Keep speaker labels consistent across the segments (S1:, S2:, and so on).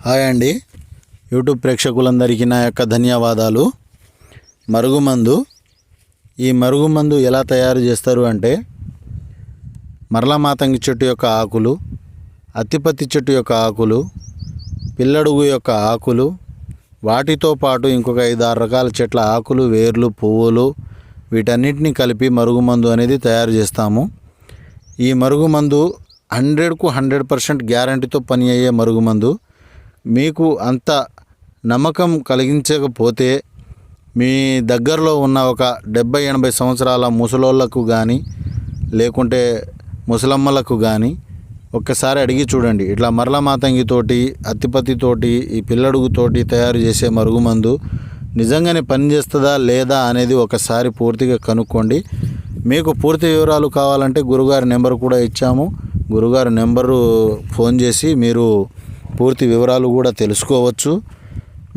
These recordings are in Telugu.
S1: హాయ్ అండి. యూట్యూబ్ ప్రేక్షకులందరికీ నా యొక్క ధన్యవాదాలు. మరుగుమందు ఈ మరుగుమందు ఎలా తయారు చేస్తారు అంటే మరలమాతంగి చెట్టు యొక్క ఆకులు అత్తిపత్తి చెట్టు యొక్క ఆకులు పిల్లడుగు యొక్క ఆకులు వాటితో పాటు ఇంకొక ఐదు ఆరు రకాల చెట్ల ఆకులు వేర్లు పువ్వులు వీటన్నిటిని కలిపి మరుగుమందు అనేది తయారు చేస్తాము. ఈ మరుగుమందు హండ్రెడ్కు హండ్రెడ్ పర్సెంట్ గ్యారంటీతో పని అయ్యే మరుగుమందు మీకు అంత నమ్మకం కలిగించకపోతే మీ దగ్గరలో ఉన్న ఒక డెబ్బై ఎనభై సంవత్సరాల ముసలోళ్ళకు కానీ లేకుంటే ముసలమ్మలకు కానీ ఒక్కసారి అడిగి చూడండి. ఇట్లా మరల మాతంగితోటి అత్తిపత్తితోటి ఈ పిల్లడుగుతోటి తయారు చేసే మరుగుమందు నిజంగానే పనిచేస్తుందా లేదా అనేది ఒకసారి పూర్తిగా కనుక్కోండి. మీకు పూర్తి వివరాలు కావాలంటే గురుగారి నెంబర్ కూడా ఇచ్చాము. గురుగారి నెంబరు ఫోన్ చేసి మీరు పూర్తి వివరాలు కూడా తెలుసుకోవచ్చు.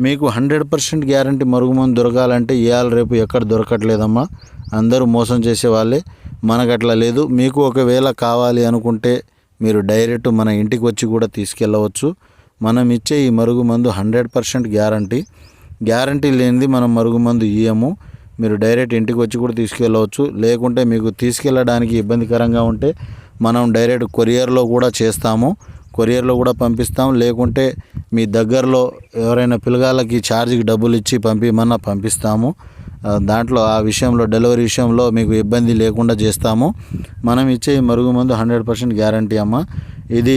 S1: మీకు హండ్రెడ్ పర్సెంట్ గ్యారంటీ మరుగుమందు దొరకాలంటే ఇవాళ రేపు ఎక్కడ దొరకట్లేదమ్మా. అందరూ మోసం చేసే వాళ్ళే మనకు అట్లా లేదు. మీకు ఒకవేళ కావాలి అనుకుంటే మీరు డైరెక్ట్ మన ఇంటికి వచ్చి కూడా తీసుకెళ్ళవచ్చు. మనం ఇచ్చే ఈ మరుగుమందు హండ్రెడ్ పర్సెంట్ గ్యారంటీ. గ్యారంటీ లేనిది మనం మరుగుమందు ఇయ్యము. మీరు డైరెక్ట్ ఇంటికి వచ్చి కూడా తీసుకెళ్ళవచ్చు. లేకుంటే మీకు తీసుకెళ్ళడానికి ఇబ్బందికరంగా ఉంటే మనం డైరెక్ట్ కొరియర్లో కూడా చేస్తాము. కొరియర్లో కూడా పంపిస్తాం. లేకుంటే మీ దగ్గరలో ఎవరైనా పిల్లగాళ్ళకి ఛార్జ్కి డబ్బులు ఇచ్చి పంపిమన్నా పంపిస్తాము. దాంట్లో ఆ విషయంలో డెలివరీ విషయంలో మీకు ఇబ్బంది లేకుండా చేస్తాము. మనం ఇచ్చే మరుగు మరుగుమందు హండ్రెడ్ పర్సెంట్ గ్యారంటీ అమ్మ. ఇది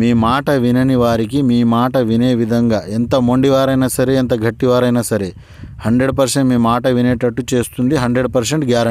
S1: మీ మాట వినని వారికి మీ మాట వినే విధంగా ఎంత మొండివారైనా సరే ఎంత గట్టివారైనా సరే హండ్రెడ్ పర్సెంట్ మీ మాట వినేటట్టు చేస్తుంది. Hundred percent guarantee.